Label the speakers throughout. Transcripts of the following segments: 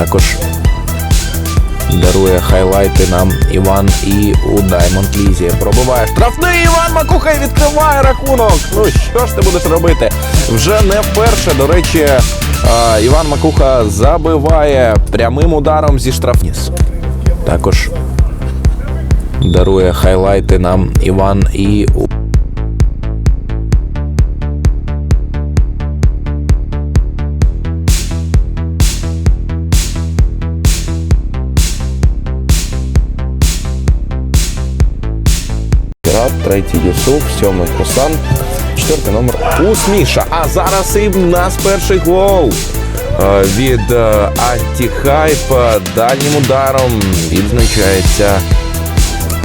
Speaker 1: Також дарує хайлайти нам Іван і у Даймонд Лізі. Пробиває штрафний Іван Макуха і відкриває рахунок. Ну що ж ти будеш робити? Вже не вперше. До речі, Іван Макуха забиває прямим ударом зі штрафніс. Також дарує хайлайти нам Іван і у третій Юсуф, сьомий Хусан, четвертий номер Усміша. А зараз і в нас перший гол е, від Антіхайпа. Антіхайп дальнім ударом відзначається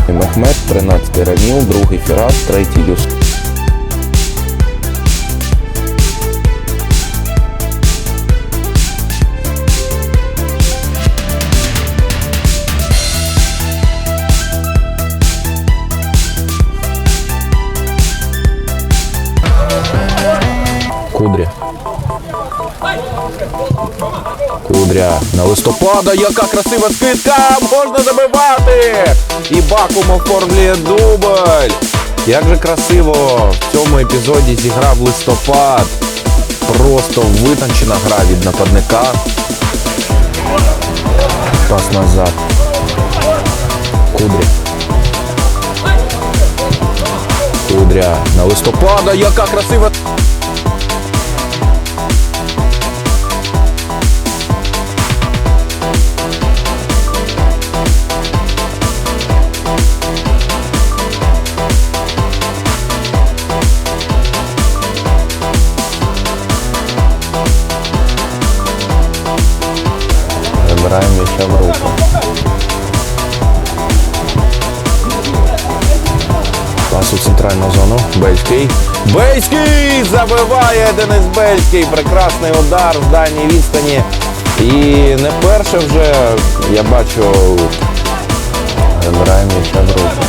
Speaker 1: Мехмед, 13-й Раміл, другий Фірат, третій Юсуф. Кудря. Кудря на листопада. Яка красива скидка! Можна забивати! І Бакум оформлює дубль. Як же красиво в цьому епізоді зіграв листопад. Просто витончена гра від нападника. Пас назад. Кудря. Кудря на листопада. Яка красива. Забираємо м'яча в руку. Пас у центральну зону. Бельський. Бельський! Забиває Денис Бельський. Прекрасний удар з дальній відстані. І не перше вже я бачу. Забираємо м'яча в руку.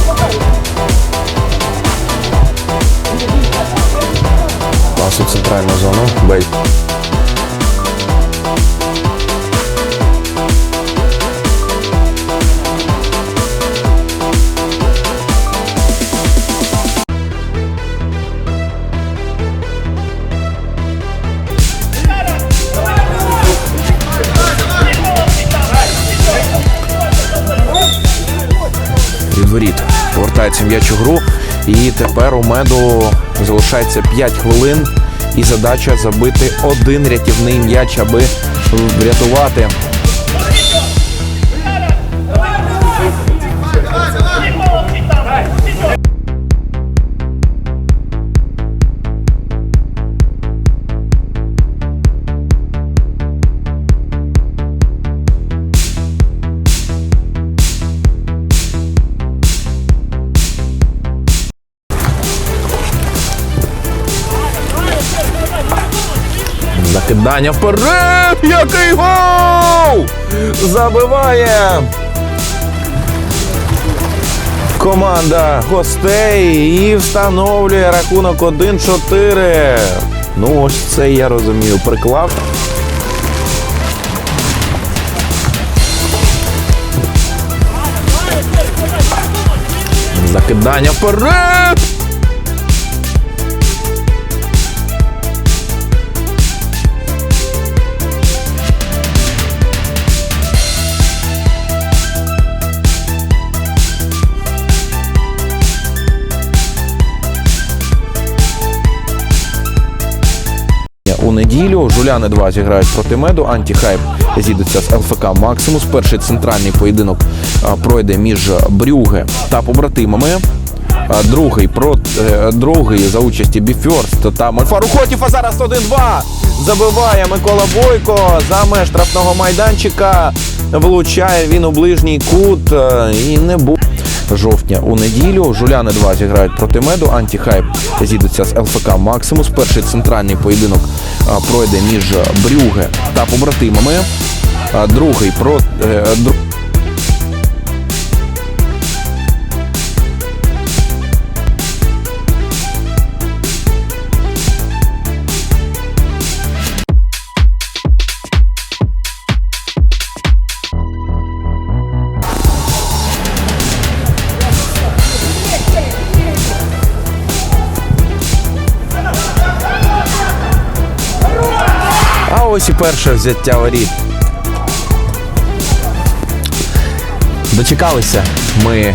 Speaker 1: Від воріт. Повертається м'яч у гру. І тепер у меду залишається 5 хвилин. І задача забити один рятівний м'яч, аби врятувати. Закидання вперед! Який гол! Забиває! Команда гостей і встановлює рахунок 1-4. Ну, ось це я розумію. Приклав. Закидання вперед! У неділю жуляни 2 зіграють проти меду. Антіхайп зійдуться з ЛФК Максимус. Перший центральний поєдинок пройде між Брюге та побратимами. Другий про е, другий за участі Біфьорст та Мальфару Хотів. А зараз 1-2. Забиває Микола Бойко за меж штрафного майданчика. Влучає він у ближній кут е, і не був. Жовтня у неділю жуляни 2 зіграють проти меду. Антіхайп зійдуться з ЛФК Максимус. Перший центральний поєдинок пройде між Брюге та побратимами. Другий про ось і перше взяття воріт. Дочекалися ми